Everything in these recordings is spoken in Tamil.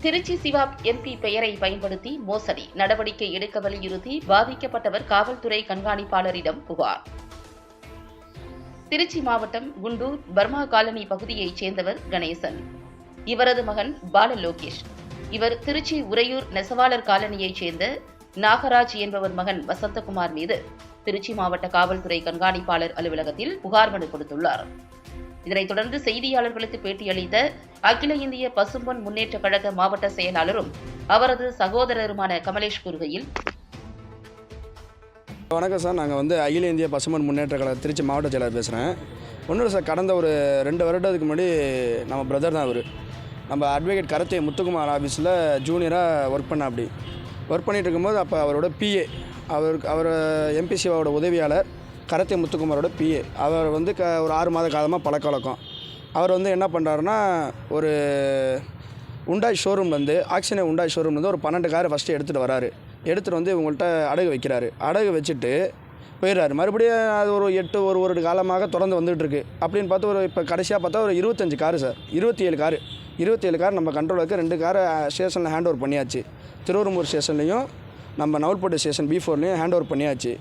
திருச்சி சிவா எம்பி பெயரை பயன்படுத்தி மோசடி நடவடிக்கை எடுக்க வலியுறுத்தி பாதிக்கப்பட்டவர் காவல்துறை கண்காணிப்பாளரிடம் புகார். திருச்சி மாவட்டம் குண்டூர் பர்மா காலனி பகுதியைச் சேர்ந்தவர் கணேசன். இவரது மகன் பால லோகேஷ் இவர் திருச்சி உறையூர் நெசவாளர் காலனியைச் சேர்ந்த நாகராஜ் என்பவர் மகன் வசந்தகுமார் மீது திருச்சி மாவட்ட காவல்துறை கண்காணிப்பாளர் அலுவலகத்தில் புகார் மனு கொடுத்துள்ளார். இதனைத் தொடர்ந்து செய்தியாளர்களுக்கு பேட்டியளித்த அகில இந்திய பசும்பொன் முன்னேற்றக் கழக மாவட்ட செயலாளரும் அவரது சகோதரருமான கமலேஷ் கூறுகையில் வணக்கம் சார். நாங்கள் வந்து அகில இந்திய பசுமன் முன்னேற்ற கழக திருச்சி மாவட்ட செயலாளர் பேசுகிறேன் ஒன்றும் சார் கடந்த ஒரு ரெண்டு வருடத்துக்கு முன்னாடி நம்ம பிரதர் தான் அவர். நம்ம அட்வொகேட் கரத்தை முத்துக்குமார் ஆஃபீஸில் ஜூனியராக ஒர்க் பண்ண அப்படி. ஒர்க் பண்ணிகிட்டு இருக்கும்போது அப்போ அவரோட பிஏ அவருக்கு அவர் எம்பி சிவாவோட உதவியாளர். கரத்தை முத்துக்குமாரோட பிஏ அவர் வந்து க ஒரு ஆறு மாத காலமாக பழக்க வழக்கம். அவர் வந்து என்ன பண்ணுறாருன்னா ஒரு உண்டாய் ஷோரூம்லேருந்து ஆக்ஷனே உண்டாய் ஷோரூம்லேருந்து ஒரு பன்னெண்டு காரை ஃபஸ்ட்டு எடுத்துகிட்டு வராரு. எடுத்துகிட்டு வந்து இவங்கள்ட்ட அடகு வைக்கிறாரு. அடகு வச்சுட்டு போயிடுறாரு. மறுபடியும் அது ஒரு எட்டு ஒரு ஒரு காலமாக தொடர்ந்து வந்துகிட்ருக்கு. அப்படின்னு பார்த்து ஒரு இப்போ கடைசியாக பார்த்தா ஒரு இருபத்தஞ்சு காரு சார். இருபத்தி ஏழு காரு. இருபத்தி ஏழு கார் நம்ம கண்ட்ரோலுக்கு ரெண்டு காரை ஸ்டேஷனில் ஹேண்ட் ஓவர் பண்ணியாச்சு. திருவரும்பூர் ஸ்டேஷன்லேயும் நம்ம நவல்பட்டு ஸ்டேஷன் பி ஃபோர்லேயும் ஹேண்ட் ஓவர் பண்ணியாச்சு.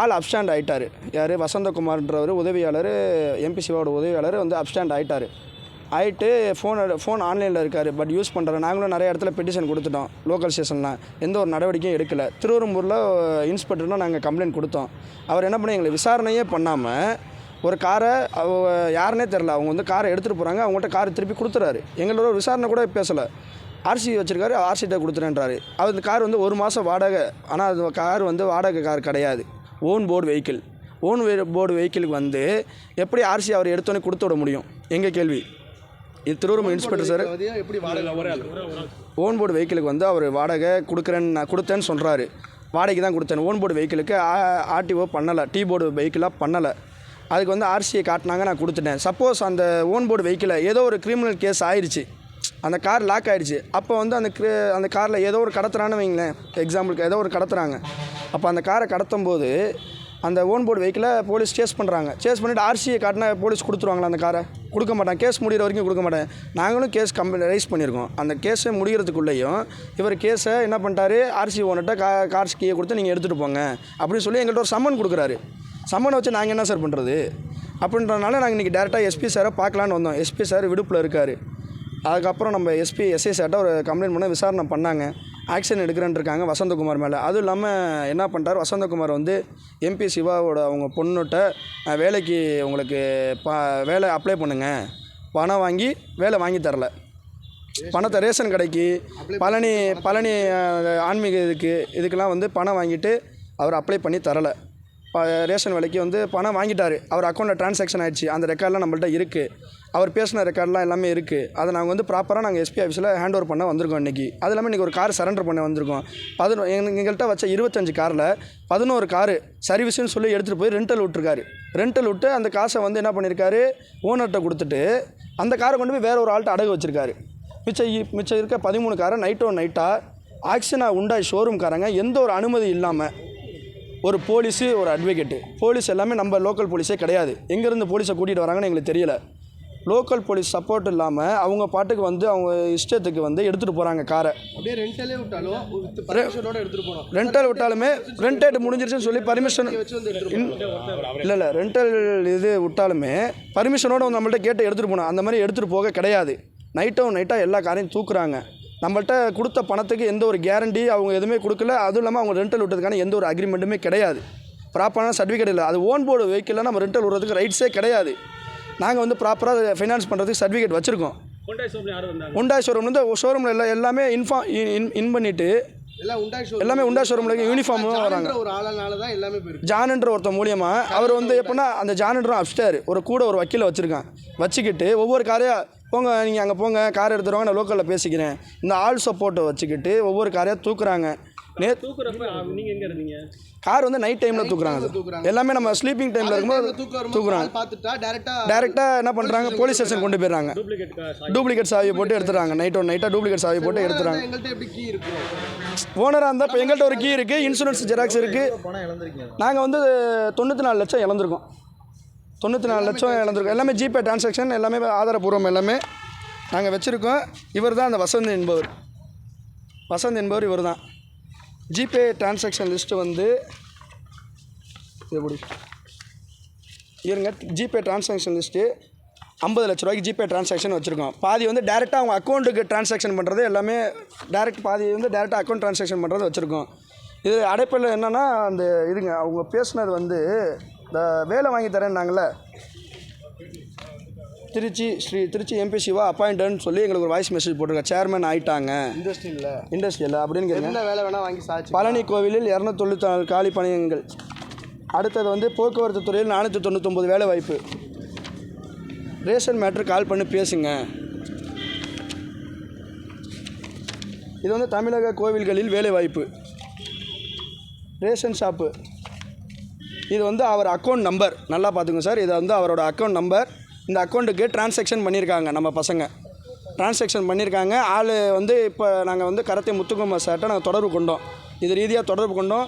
ஆள் அப்ஸ்டாண்ட் ஆகிட்டார் யார்? வசந்தகுமார்ன்றவர் உதவியாளர் எம்பி சிவாவோட உதவியாளர் வந்து அப்ஸ்டாண்ட் ஆகிட்டார் ஆகிட்டு ஃபோன் ஃபோன் ஆன்லைனில் இருக்கார். பட் யூஸ் பண்ணுற நாங்களும் நிறைய இடத்துல பெட்டிஷன் கொடுத்துட்டோம். லோக்கல் ஸ்டேஷன்லாம் எந்த ஒரு நடவடிக்கையும் எடுக்கலை. திருவரும்பூரில் இன்ஸ்பெக்டர்னா நாங்கள் கம்ப்ளைண்ட் கொடுத்தோம். அவர் என்ன பண்ணி எங்களை விசாரணையே பண்ணாமல் ஒரு காரை அவ யாருனே தெரில அவங்க வந்து காரை எடுத்துகிட்டு போகிறாங்க அவங்கள்ட்ட கார் திருப்பி கொடுத்துறாரு. எங்களோட விசாரணை கூட பேசலை. ஆர்சி வச்சுருக்காரு. ஆர்சிட்ட கொடுத்துறேன்றாரு. அது கார் வந்து ஒரு மாதம் வாடகை. ஆனால் அது கார் வந்து வாடகை கார் கிடையாது. Own board vehicle. Own board வெஹிக்கிளுக்கு வந்து எப்படி ஆர்சி அவர் எடுத்தோன்னே கொடுத்து விட முடியும்? எங்கள் கேள்வி? இது திருவரம்பூர் இன்ஸ்பெக்டர் சார். எப்படி வாடகை ஓன் போர்டு வெஹிக்கிளுக்கு வந்து அவர் வாடகை கொடுக்குறேன்னு நான் கொடுத்தேன்னு சொல்கிறாரு வாடகைக்கு தான் கொடுத்தேன். ஓன் போர்டு வெஹிக்கிளுக்கு ஆர்டிஓ பண்ணலை டீ போர்டு வெஹிக்கிளாக பண்ணலை. அதுக்கு வந்து ஆர்சியை காட்டினாங்க நான் கொடுத்துட்டேன். சப்போஸ் அந்த ஓன் போர்டு வெஹிக்கிளை ஏதோ ஒரு கிரிமினல் கேஸ் ஆயிடுச்சு அந்த கார் லாக் ஆயிடுச்சு அப்போ வந்து அந்த கிரி அந்த காரில் ஏதோ ஒரு கடத்துறான்னு வைங்களேன். எக்ஸாம்பிளுக்கு ஏதோ ஒரு கடத்துறாங்க. அப்போ அந்த காரை கடத்தும் போது அந்த ஓன் போர்டு வெஹிக்கிளை போலீஸ் சேஸ் பண்ணுறாங்க சேஸ் பண்ணிவிட்டு ஆர்சியை காட்டினா போலீஸ் கொடுத்துருவாங்களா அந்த காரை? கொடுக்க மாட்டாங்க. கேஸ் முடிகிற வரைக்கும் கொடுக்க மாட்டேன் நாங்களும் கேஸ் கம்ப்ளைண்ட் ரைஸ் பண்ணியிருக்கோம். அந்த கேஸை முடிகிறதுக்குள்ளேயும் இவர் கேஸை என்ன பண்ணிட்டாரு? ஆர்சி ஓனர்கிட்ட கா கார்ஸ் கீயை கொடுத்து நீங்கள் எடுத்துகிட்டு போங்க. அப்படின்னு சொல்லி எங்கள்கிட்ட ஒரு சம்மன் கொடுக்குறாரு. சம்மனை வச்சு நாங்கள் என்ன சார் பண்ணுறது அப்படின்றனால நாங்கள் இன்றைக்கி டேரெக்டாக எஸ்பி சாரை பார்க்கலான்னு வந்தோம். எஸ்பி சார் விடுப்பில் இருக்கார். அதுக்கப்புறம் நம்ம எஸ்பி எஸ்ஐ சார்ட்ட ஒரு கம்ப்ளைண்ட் பண்ண விசாரணை பண்ணாங்க. ஆக்ஷன் எடுக்கிறேன் இருக்காங்க வசந்தகுமார் மேலே. அதுவும் இல்லாமல் என்ன பண்ணிட்டார் வசந்தகுமார் வந்து எம்பி சிவாவோட அவங்க பொண்ணுகிட்ட வேலைக்கு உங்களுக்கு ப வேலை அப்ளை பண்ணுங்க. பணம் வாங்கி வேலை வாங்கி தரல. பணத்தை ரேஷன் கடைக்கு பழனி பழனி ஆன்மீக இதுக்கு இதுக்கெல்லாம் வந்து பணம் வாங்கிட்டு அவர் அப்ளை பண்ணி தரலை. ரேஷன் விலைக்கு வந்து பணம் வாங்கிட்டார். அவர் அக்கௌண்ட்டில் ட்ரான்சாக்ஷன் ஆயிடுச்சு. அந்த ரெக்கார்ட்லாம் நம்மள்ட்ட இருக்குது அவர் பேசின ரெக்கார்ட்லாம் எல்லாமே இருக்குது அதை நாங்கள் வந்து ப்ராப்பராக நாங்கள் எஸ்பி ஆஃபீஸில் ஹேண்ட் ஓவர் பண்ண வந்திருக்கோம் இன்றைக்கி அது இல்லாமல் இன்றைக்கி ஒரு கார் சரண்டர் பண்ண வந்திருக்கோம். பதினோ எங்கள்கிட்ட வச்ச இருபத்தஞ்சு காரில் பதினோரு காரு சர்வீஸ்னு சொல்லி எடுத்துகிட்டு போய் ரெண்டல் விட்டுருக்காரு. ரெண்டல் விட்டு அந்த காசை வந்து என்ன பண்ணியிருக்காரு ஓனர்கிட்ட கொடுத்துட்டு அந்த காரை கொண்டு போய் வேற ஒரு ஆள்கிட்ட அடகு வச்சுருக்காரு. மிச்சம் மிச்சம் இருக்க பதிமூணு காரை நைட்டோ நைட்டாக ஆக்ஷனா உண்டாய் ஷோரூம்காரங்க எந்த ஒரு அனுமதி இல்லாமல் ஒரு போலீஸு ஒரு அட்வொகேட்டு போலீஸ் எல்லாமே நம்ம லோக்கல் போலீஸே கிடையாது. எங்கேருந்து போலீஸை கூட்டிகிட்டு வராங்கன்னு எங்களுக்கு தெரியல. லோக்கல் போலீஸ் சப்போர்ட் இல்லாமல் அவங்க பாட்டுக்கு வந்து அவங்க இஷ்டத்துக்கு வந்து எடுத்துகிட்டு போகிறாங்க காரை. அப்படியே ரெண்டலே விட்டாலும் எடுத்துட்டு போனோம். ரெண்டல் விட்டாலுமே ரெண்டேட் முடிஞ்சிருச்சுன்னு சொல்லி பர்மிஷன் போனோம். இல்லை இல்லை ரெண்டல் இது விட்டாலுமே பர்மிஷனோட வந்து நம்மள்ட்ட கேட்டு எடுத்துகிட்டு போகணும் அந்த மாதிரி எடுத்துகிட்டு போக கிடையாது. நைட்டும் நைட்டாக எல்லா காரையும் தூக்குறாங்க. நம்மள்ட்ட கொடுத்த பணத்துக்கு எந்த ஒரு கேரண்டி அவங்க எதுவுமே கொடுக்கல. அதுவும் இல்லாமல் அவங்க ரெண்டல் விட்டதுக்கான எந்த ஒரு அக்ரிமெண்ட்டுமே கிடையாது. ப்ராப்பரான சர்டிஃபிகேட் இல்லை. அது ஓன் போர்டு வெஹிக்கிளில் நம்ம ரெண்டல் விடுறதுக்கு ரைட்ஸே கிடையாது. நாங்கள் வந்து ப்ராப்பராக ஃபைனான்ஸ் பண்ணுறதுக்கு சர்டிஃபிகேட் வச்சுருக்கோம். உண்டாய் ஷோரூம் வந்து ஷோரூமில் எல்லாம் எல்லாமே இன்ஃபார்ம் இன் இன் பண்ணிவிட்டு எல்லாம் உண்டா ஷோரூமில் யூனிஃபார்மும் வராங்க. ஒரு ஆளானால தான் எல்லாமே போயிருக்கு. ஜானுன்ற ஒருத்தன் மூலியமாக அவர் வந்து எப்படின்னா அந்த ஜானுன்றோம் அப்ஸ்டார் ஒரு கூட ஒரு வக்கீலை வச்சுருக்கான். வச்சுக்கிட்டு ஒவ்வொரு காரையாக போங்க நீங்கள் அங்கே போங்க கார் எடுத்துருவாங்க நான் லோக்கலில் பேசிக்கிறேன். இந்த ஆள் சப்போர்ட்டை வச்சுக்கிட்டு ஒவ்வொரு காரையாக தூக்குறாங்க. நே கார் வந்து நைட் டைமில் தூக்குறாங்க. எல்லாமே நம்ம ஸ்லீப்பிங் டைமில் இருக்கும்போது தூக்குறாங்க. டேரெக்டாக என்ன பண்ணுறாங்க போலீஸ் ஸ்டேஷன் கொண்டு போயிடுறாங்க. டூப்ளிகேட் சாவியை போட்டு எடுத்துறாங்க நைட் ஒன் நைட்டாக டூப்ளிகேட் சாவி போட்டு எடுத்துறாங்க ஓனராக இருந்தால் இப்போ எங்கள்கிட்ட ஒரு கீ இருக்குது இன்சூரன்ஸ் ஜெராக்ஸ் இருக்குது நாங்கள் வந்து தொண்ணூற்றி நாலு லட்சம் இழந்திருக்கோம். தொண்ணூற்றி நாலு லட்சம் இழந்திருக்கோம். எல்லாமே ஜிபே டிரான்சாக்ஷன் எல்லாமே ஆதாரப்பூர்வம் எல்லாமே நாங்கள் வச்சுருக்கோம். இவர் தான் அந்த வசந்த் என்பவர். வசந்த் என்பவர் இவர் தான் ஜிபே டிரான்சாக்ஷன் லிஸ்ட்டு வந்து எப்படி? இருங்க ஜிபே டிரான்சாக்ஷன் லிஸ்ட்டு ஐம்பது லட்ச ரூபாய்க்கு ஜிபே டிரான்சாக்ஷன் வச்சுருக்கோம். பாதி வந்து டேரெக்டாக அவங்க அக்கௌண்ட்டுக்கு டிரான்சாக்ஷன் பண்ணுறது எல்லாமே டேரெக்ட் பாதி வந்து டேரெக்டாக அக்கௌண்ட் டிரான்சாக்ஷன் பண்ணுறது வச்சுருக்கோம். இது அடைப்பில் என்னென்னா அந்த இதுங்க அவங்க பேசுனது வந்து இந்த வேலை வாங்கி தரேன்னாங்களே திருச்சி ஸ்ரீ திருச்சி எம்பி சிவா அப்பாயிண்டட்னு சொல்லி எங்களுக்கு ஒரு வாய்ஸ் மெசேஜ் போட்டிருக்காங்க. சேர்மன் ஆயிட்டாங்க. இண்டஸ்ட்ரியில் இண்டஸ்ட்ரியல் அப்படின்னு கேட்குறேன் என்ன வேலை வேணா வாங்கி சாச்சு பழனி கோவிலில் இரநூத்தி தொண்ணூற்றி காலி பணியங்கள். அடுத்தது வந்து போக்குவரத்து துறையில் நானூற்றி தொண்ணூத்தொம்பது வேலை வாய்ப்பு. ரேஷன் மேட்ரு கால் பண்ணி பேசுங்க. இது வந்து தமிழக கோவில்களில் வேலை வாய்ப்பு. ரேஷன் ஷாப்பு இது வந்து அவர் அக்கௌண்ட் நம்பர் நல்லா பார்த்துக்கோங்க சார். இது வந்து அவரோட அக்கௌண்ட் நம்பர் இந்த அக்கௌண்ட்டுக்கு டிரான்சாக்ஷன் பண்ணியிருக்காங்க நம்ம பசங்க. டிரான்சாக்ஷன் பண்ணியிருக்காங்க. ஆள் வந்து இப்போ நாங்கள் வந்து கரத்தை முத்துக்குமார் சார்கிட்ட நாங்கள் தொடர்பு கொண்டோம். இது ரீதியாக தொடர்பு கொண்டோம்.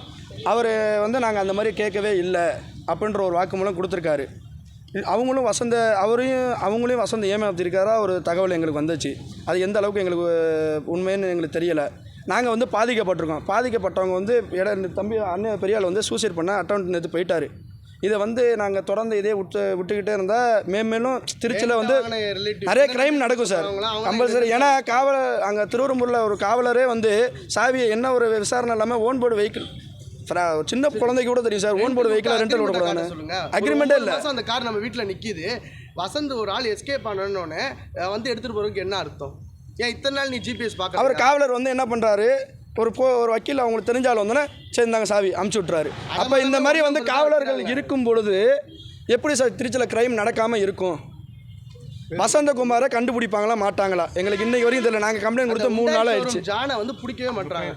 அவர் வந்து நாங்கள் அந்த மாதிரி கேட்கவே இல்லை அப்படின்ற ஒரு வாக்குமூலம் கொடுத்துருக்காரு. அவங்களும் வசந்த அவரையும் அவங்களையும் வசந்த ஏமாற்றிருக்காரா ஒரு தகவல் எங்களுக்கு வந்துச்சு. அது எந்த அளவுக்கு எங்களுக்கு உண்மைன்னு எங்களுக்கு தெரியலை. நாங்கள் வந்து பாதிக்கப்பட்டிருக்கோம். பாதிக்கப்பட்டவங்க வந்து இட தம்பி அண்ணன் பெரியாள் வந்து சூசைட் பண்ண அட்டௌண்ட் நேற்று போயிட்டாரு. இதை வந்து நாங்கள் தொடர்ந்து இதே விட்டு விட்டுக்கிட்டே இருந்தால் மேம்மேலும் திருச்சியில் வந்து நிறைய கிரைம் நடக்கும் சார். கம்பல்சரி ஏன்னா காவலர் அங்கே திருவரம்பூரில் ஒரு காவலரே வந்து சாவியை என்ன ஒரு விசாரணை இல்லாமல் ஓன் போர்டு வெஹிக்கிள் சின்ன குழந்தைக்கு கூட தெரியும் sir. Own board vehicle rental விடக்கூடாது அக்ரிமெண்ட்டே இல்லை. அந்த கார் நம்ம வீட்டில் நிக்குது. வசந்த் ஒரு ஆள் எஸ்கேப் ஆனோடனே வந்து எடுத்துட்டு போறதுக்கு என்ன அர்த்தம்? ஏன் இத்தனை நாள் நீ ஜிபிஎஸ் பார்க்க அவர் காவலர் வந்து என்ன பண்ணுறாரு ஒரு போ ஒரு வக்கீல் அவங்களுக்கு தெரிஞ்சாலும் வந்தோன்னே சரி இந்தாங்க சாவி அமுச்சு விட்றாரு அப்போ இந்த மாதிரி வந்து காவலர்கள் இருக்கும் பொழுது எப்படி சார் திருச்சியில் கிரைம் நடக்காமல் இருக்கும்? வசந்தகுமாரை கண்டுபிடிப்பாங்களா மாட்டாங்களா? எங்களுக்கு இன்னைக்கு வரைக்கும் தெரியல. நாங்கள் கம்ப்ளைண்ட் கொடுத்து மூணு நாள் ஆயிடுச்சு. ஜானை வந்து பிடிக்கவே மாட்டாங்க